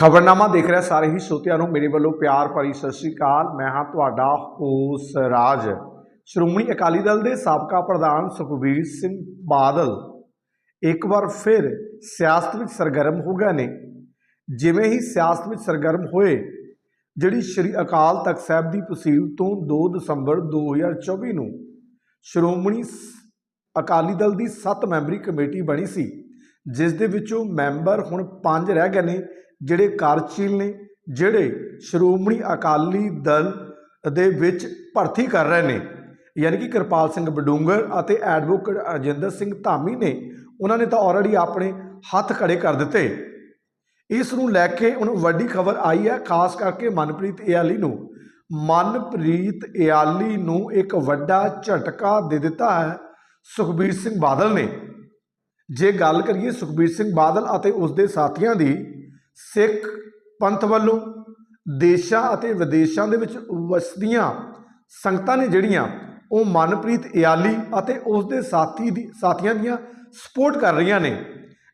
ਖਬਰਨਾਮਾ ਦੇਖ ਰਿਹਾ ਸਾਰੇ ਹੀ ਸਰੋਤਿਆਂ ਨੂੰ। ਮੇਰੇ ਵੱਲੋਂ ਪਿਆਰ ਭਰੀ ਸਤਿ ਸ੍ਰੀ ਅਕਾਲ। ਮੈਂ ਹਾਂ ਤੁਹਾਡਾ ਹੋਸ ਰਾਜ। ਸ਼੍ਰੋਮਣੀ ਅਕਾਲੀ ਦਲ ਦੇ ਸਾਬਕਾ ਪ੍ਰਧਾਨ ਸੁਖਬੀਰ ਸਿੰਘ ਬਾਦਲ ਇੱਕ ਵਾਰ ਫਿਰ ਸਿਆਸਤ ਵਿੱਚ ਸਰਗਰਮ ਹੋ ਗਏ ਨੇ। ਜਿਵੇਂ ਹੀ ਸਿਆਸਤ ਵਿੱਚ ਸਰਗਰਮ ਹੋਏ, ਜਿਹੜੀ ਸ਼੍ਰੀ ਅਕਾਲ ਤਖਤ ਸਾਹਿਬ ਦੀ ਤਸੀਲ ਤੋਂ 2 ਦਸੰਬਰ 2024 ਨੂੰ ਸ਼੍ਰੋਮਣੀ ਸ- ਅਕਾਲੀ ਦਲ ਦੀ 7 ਮੈਂਬਰੀ ਕਮੇਟੀ ਬਣੀ ਸੀ, ਜਿਸ ਦੇ ਵਿੱਚੋਂ ਮੈਂਬਰ ਹੁਣ 5 ਰਹਿ ਗਏ ਨੇ। ਜਿਹੜੇ ਕਾਰਜਸ਼ੀਲ ਨੇ, ਜਿਹੜੇ ਸ਼੍ਰੋਮਣੀ ਅਕਾਲੀ ਦਲ ਦੇ ਵਿੱਚ ਭਰਤੀ ਕਰ ਰਹੇ ਨੇ, ਯਾਨੀ ਕਿ ਕਿਰਪਾਲ ਸਿੰਘ ਬਡੂੰਗਰ ਅਤੇ ਐਡਵੋਕੇਟ ਅਰਜਿੰਦਰ ਸਿੰਘ ਧਾਮੀ ਨੇ, ਉਹਨਾਂ ਨੇ ਤਾਂ ਆਲਰੇਡੀ ਆਪਣੇ ਹੱਥ ਖੜੇ ਕਰ ਦਿੱਤੇ। ਇਸ ਨੂੰ ਲੈ ਕੇ ਹੁਣ ਵੱਡੀ ਖਬਰ ਆਈ ਹੈ, ਖਾਸ ਕਰਕੇ ਮਨਪ੍ਰੀਤ ਇਆਲੀ ਨੂੰ। ਮਨਪ੍ਰੀਤ ਇਆਲੀ ਨੂੰ ਇੱਕ ਵੱਡਾ ਝਟਕਾ ਦੇ ਦਿੱਤਾ ਹੈ ਸੁਖਬੀਰ ਸਿੰਘ ਬਾਦਲ ਨੇ। ਜੇ ਗੱਲ ਕਰੀਏ ਸੁਖਬੀਰ ਸਿੰਘ ਬਾਦਲ ਅਤੇ ਉਸ ਦੇ ਸਾਥੀਆਂ ਦੀ ਸਿੱਖ ਪੰਥ ਵੱਲੋਂ ਦੇਸ਼ਾਂ ਅਤੇ ਵਿਦੇਸ਼ਾਂ ਦੇ ਵਿੱਚ ਵਸਦੀਆਂ ਸੰਗਤਾਂ ਨੇ ਜਿਹੜੀਆਂ ਉਹ ਮਨਪ੍ਰੀਤ ਇਆਲੀ ਅਤੇ ਉਸ ਦੇ ਸਾਥੀ ਦੀ, ਸਾਥੀਆਂ ਦੀਆਂ ਸਪੋਰਟ ਕਰ ਰਹੀਆਂ ਨੇ।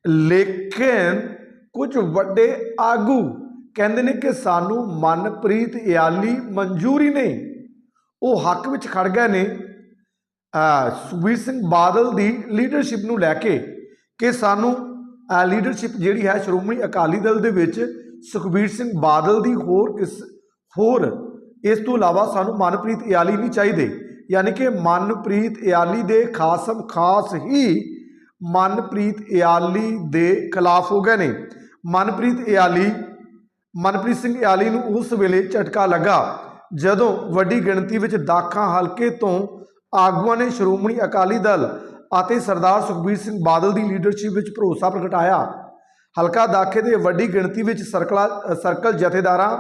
ਲੇਕਿਨ ਕੁਝ ਵੱਡੇ ਆਗੂ ਕਹਿੰਦੇ ਨੇ ਕਿ ਸਾਨੂੰ ਮਨਪ੍ਰੀਤ ਇਆਲੀ ਮਨਜ਼ੂਰੀ ਨਹੀਂ। ਉਹ ਹੱਕ ਵਿੱਚ ਖੜ ਗਏ ਨੇ। ਅਹ ਸੁਖਬੀਰ ਸਿੰਘ ਬਾਦਲ ਦੀ ਲੀਡਰਸ਼ਿਪ ਨੂੰ ਲੈ ਕੇ ਕਿ ਸਾਨੂੰ ਲੀਡਰਸ਼ਿਪ ਜਿਹੜੀ ਹੈ ਸ਼੍ਰੋਮਣੀ ਅਕਾਲੀ ਦਲ ਦੇ ਵਿੱਚ ਸੁਖਬੀਰ ਸਿੰਘ ਬਾਦਲ ਦੀ ਹੋਰ ਕਿਸ, ਹੋਰ ਇਸ ਤੋਂ ਇਲਾਵਾ ਸਾਨੂੰ ਮਨਪ੍ਰੀਤ ਇਆਲੀ ਨਹੀਂ ਚਾਹੀਦੇ। ਯਾਨੀ ਕਿ ਮਨਪ੍ਰੀਤ ਇਆਲੀ ਦੇ ਖਾਸਮ ਖਾਸ ਹੀ ਮਨਪ੍ਰੀਤ ਇਆਲੀ ਦੇ ਖਿਲਾਫ ਹੋ ਗਏ ਨੇ। ਮਨਪ੍ਰੀਤ ਇਆਲੀ, ਮਨਪ੍ਰੀਤ ਸਿੰਘ ਇਆਲੀ ਨੂੰ ਉਸ ਵੇਲੇ ਝਟਕਾ ਲੱਗਾ ਜਦੋਂ ਵੱਡੀ ਗਿਣਤੀ ਵਿੱਚ ਦਾਖਾਂ ਹਲਕੇ ਤੋਂ ਆਗੂਆਂ ਨੇ ਸ਼੍ਰੋਮਣੀ ਅਕਾਲੀ ਦਲ ਅਤੇ ਸਰਦਾਰ ਸੁਖਬੀਰ ਸਿੰਘ ਬਾਦਲ ਦੀ ਲੀਡਰਸ਼ਿਪ ਵਿੱਚ ਭਰੋਸਾ ਪ੍ਰਗਟਾਇਆ। ਹਲਕਾ ਦਾਖੇ ਦੇ ਵੱਡੀ ਗਿਣਤੀ ਵਿੱਚ ਸਰਕਲਾ ਸਰਕਲ ਜਥੇਦਾਰਾਂ,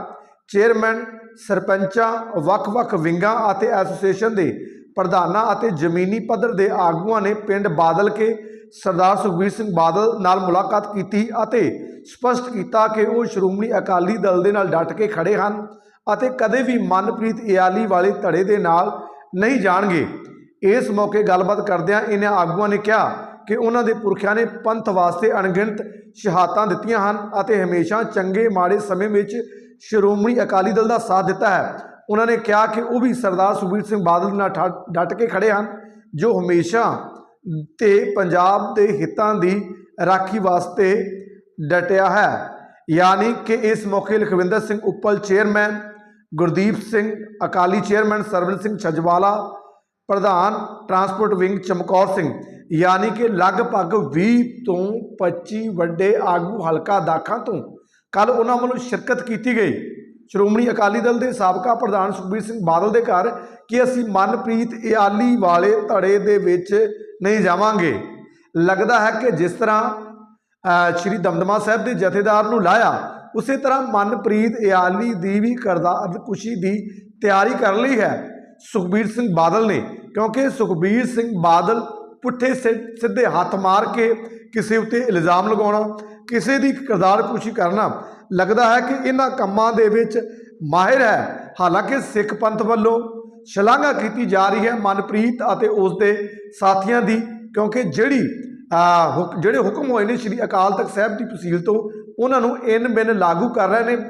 ਚੇਅਰਮੈਨ, ਸਰਪੰਚਾਂ, ਵੱਖ-ਵੱਖ ਵਿੰਗਾਂ ਅਤੇ ਐਸੋਸੀਏਸ਼ਨ ਦੇ ਪ੍ਰਧਾਨਾਂ ਅਤੇ ਜ਼ਮੀਨੀ ਪੱਧਰ ਦੇ ਆਗੂਆਂ ਨੇ ਪਿੰਡ ਬਾਦਲ ਕੇ ਸਰਦਾਰ ਸੁਖਬੀਰ ਸਿੰਘ ਬਾਦਲ ਨਾਲ ਮੁਲਾਕਾਤ ਕੀਤੀ ਅਤੇ ਸਪਸ਼ਟ ਕੀਤਾ ਕਿ ਉਹ ਸ਼੍ਰੋਮਣੀ ਅਕਾਲੀ ਦਲ ਦੇ ਨਾਲ ਡਟ ਕੇ ਖੜੇ ਹਨ ਅਤੇ ਕਦੇ ਵੀ ਮਨਪ੍ਰੀਤ ਇਆਲੀ ਵਾਲੇ ਧੜੇ ਦੇ ਨਾਲ ਨਹੀਂ ਜਾਣਗੇ। ਇਸ ਮੌਕੇ ਗੱਲਬਾਤ ਕਰਦਿਆਂ ਇਹਨਾਂ ਆਗੂਆਂ ਨੇ ਕਿਹਾ ਕਿ ਉਹਨਾਂ ਦੇ ਪੁਰਖਿਆਂ ਨੇ ਪੰਥ ਵਾਸਤੇ ਅਣਗਿਣਤ ਸ਼ਹਾਦਤਾਂ ਦਿੱਤੀਆਂ ਹਨ ਅਤੇ ਹਮੇਸ਼ਾ ਚੰਗੇ ਮਾੜੇ ਸਮੇਂ ਵਿੱਚ ਸ਼੍ਰੋਮਣੀ ਅਕਾਲੀ ਦਲ ਦਾ ਸਾਥ ਦਿੱਤਾ ਹੈ। ਉਹਨਾਂ ਨੇ ਕਿਹਾ ਕਿ ਉਹ ਵੀ ਸਰਦਾਰ ਸੁਖਬੀਰ ਸਿੰਘ ਬਾਦਲ ਨਾਲ ਠਾ- ਡਟ ਕੇ ਖੜੇ ਹਨ, ਜੋ ਹਮੇਸ਼ਾ ਤੇ ਪੰਜਾਬ ਦੇ ਹਿੱਤਾਂ ਦੀ ਰਾਖੀ ਵਾਸਤੇ ਡਟਿਆ ਹੈ। ਯਾਨੀ ਕਿ ਇਸ ਮੌਕੇ ਲਖਵਿੰਦਰ ਸਿੰਘ ਉੱਪਲ ਚੇਅਰਮੈਨ ਗੁਰਦੀਪ ਸਿੰਘ ਅਕਾਲੀ ਚੇਅਰਮੈਨ ਸਰਵਨ ਸਿੰਘ ਛਜਵਾਲਾ ਪ੍ਰਧਾਨ ਟਰਾਂਸਪੋਰਟ ਵਿੰਗ ਚਮਕੌਰ ਸਿੰਘ, ਯਾਨੀ ਕਿ ਲਗਭਗ 20 ਤੋਂ 25 ਵੱਡੇ ਆਗੂ ਹਲਕਾ ਦਾਖਾਂ ਤੋਂ। ਕੱਲ ਉਹਨਾਂ ਵੱਲੋਂ ਸ਼ਿਰਕਤ ਕੀਤੀ ਗਈ। ਸ਼੍ਰੋਮਣੀ ਅਕਾਲੀ ਦਲ ਦੇ ਸਾਬਕਾ ਪ੍ਰਧਾਨ ਸੁਖਬੀਰ ਸਿੰਘ ਬਾਦਲ ਦੇ ਘਰ ਕਿ ਅਸੀਂ ਮਨਪ੍ਰੀਤ ਇਆਲੀ ਵਾਲੇ ਧੜੇ ਦੇ ਵਿੱਚ ਨਹੀਂ ਜਾਵਾਂਗੇ। ਲੱਗਦਾ ਹੈ ਕਿ ਜਿਸ ਤਰ੍ਹਾਂ ਸ਼੍ਰੀ ਦਮਦਮਾ ਸਾਹਿਬ ਦੇ ਜਥੇਦਾਰ ਨੂੰ ਲਾਇਆ, ਉਸੇ ਤਰ੍ਹਾਂ ਮਨਪ੍ਰੀਤ ਇਆਲੀ ਦੀ ਵੀ ਕਰਤਾਰ ਕੁਸ਼ੀ ਦੀ ਤਿਆਰੀ ਕਰ ਲਈ ਹੈ। ਸੁਖਬੀਰ ਸਿੰਘ ਬਾਦਲ ਨੇ, ਕਿਉਂਕਿ ਸੁਖਬੀਰ ਸਿੰਘ ਬਾਦਲ ਪੁੱਠੇ ਸਿ- ਸਿੱਧੇ ਹੱਥ ਮਾਰ ਕੇ ਕਿਸੇ ਉੱਤੇ ਇਲਜ਼ਾਮ ਲਗਾਉਣਾ, ਕਿਸੇ ਦੀ ਕਿਰਦਾਰ ਕੁਸ਼ੀ ਕਰਨਾ, ਲੱਗਦਾ ਹੈ ਕਿ ਇਹਨਾਂ ਕੰਮਾਂ ਦੇ ਵਿੱਚ ਮਾਹਿਰ ਹੈ। ਹਾਲਾਂਕਿ ਸਿੱਖ ਪੰਥ ਵੱਲੋਂ ਸ਼ਲਾਘਾ ਕੀਤੀ ਜਾ ਰਹੀ ਹੈ ਮਨਪ੍ਰੀਤ ਅਤੇ ਉਸ ਦੇ ਸਾਥੀਆਂ ਦੀ, ਕਿਉਂਕਿ ਜਿਹੜੀ ਹੁਕ- ਜਿਹੜੇ ਹੁਕਮ ਹੋਏ ਨੇ ਸ੍ਰੀ ਅਕਾਲ ਤਖਤ ਸਾਹਿਬ ਦੀ ਤਸੀਲ ਤੋਂ, ਉਹਨਾਂ ਨੂੰ ਇਨ ਬਿਨ ਲਾਗੂ ਕਰ ਰਹੇ ਨੇ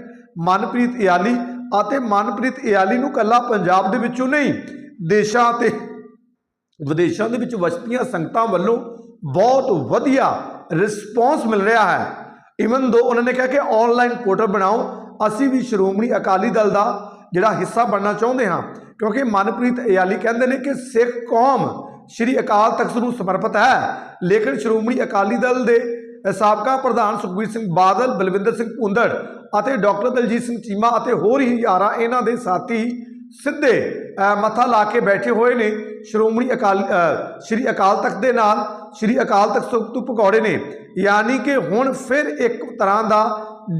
ਮਨਪ੍ਰੀਤ ਇਆਲੀ ਅਤੇ ਮਨਪ੍ਰੀਤ ਇਆਲੀ ਨੂੰ ਕੱਲਾ ਪੰਜਾਬ ਦੇ ਵਿੱਚੋਂ ਨਹੀਂ, ਦੇਸ਼ਾਂ ਤੇ ਵਿਦੇਸ਼ਾਂ ਦੇ ਵਿੱਚ ਵਸਤੀਆਂ ਸੰਗਤਾਂ ਵੱਲੋਂ ਬਹੁਤ ਵਧੀਆ ਰਿਸਪੌਂਸ ਮਿਲ ਰਿਹਾ ਹੈ। ਇਵਨ ਦੋ ਉਹਨਾਂ ਨੇ ਕਿਹਾ ਕਿ ਆਨਲਾਈਨ ਪੋਰਟਲ ਬਣਾਓ, ਅਸੀਂ ਵੀ ਸ਼੍ਰੋਮਣੀ ਅਕਾਲੀ ਦਲ ਦਾ ਜਿਹੜਾ ਹਿੱਸਾ ਬਣਨਾ ਚਾਹੁੰਦੇ ਹਾਂ, ਕਿਉਂਕਿ ਮਨਪ੍ਰੀਤ ਇਆਲੀ ਕਹਿੰਦੇ ਨੇ ਕਿ ਸਿੱਖ ਕੌਮ ਸ਼੍ਰੀ ਅਕਾਲ ਤਖਤ ਨੂੰ ਸਮਰਪਿਤ ਹੈ। ਲੇਕਿਨ ਸ਼੍ਰੋਮਣੀ ਅਕਾਲੀ ਦਲ ਦੇ ਸਾਬਕਾ ਪ੍ਰਧਾਨ ਸੁਖਬੀਰ ਸਿੰਘ ਬਾਦਲ, ਬਲਵਿੰਦਰ ਸਿੰਘ ਭੁੰਦੜ ਅਤੇ ਡਾਕਟਰ ਦਲਜੀਤ ਸਿੰਘ ਚੀਮਾ ਅਤੇ ਹੋਰ ਹੀ ਹਜ਼ਾਰਾਂ ਇਹਨਾਂ ਦੇ ਸਾਥੀ ਸਿੱਧੇ ਮੱਥਾ ਲਾ ਕੇ ਬੈਠੇ ਹੋਏ ਨੇ। ਸ਼੍ਰੋਮਣੀ ਅਕਾਲ ਸ਼੍ਰੀ ਅਕਾਲ ਤਖਤ ਦੇ ਨਾਲ ਸ਼੍ਰੀ ਅਕਾਲ ਤਖਤ ਤੋਂ ਤੋਂ ਪਕੌੜੇ ਨੇ। ਯਾਨੀ ਕਿ ਹੁਣ ਫਿਰ ਇੱਕ ਤਰ੍ਹਾਂ ਦਾ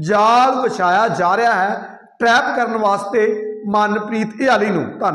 ਜਾਲ ਵਿਛਾਇਆ ਜਾ ਰਿਹਾ ਹੈ। ਟ੍ਰੈਪ ਕਰਨ ਵਾਸਤੇ ਮਨਪ੍ਰੀਤ ਇਆਲੀ ਨੂੰ ਧੰਨਵਾਦ।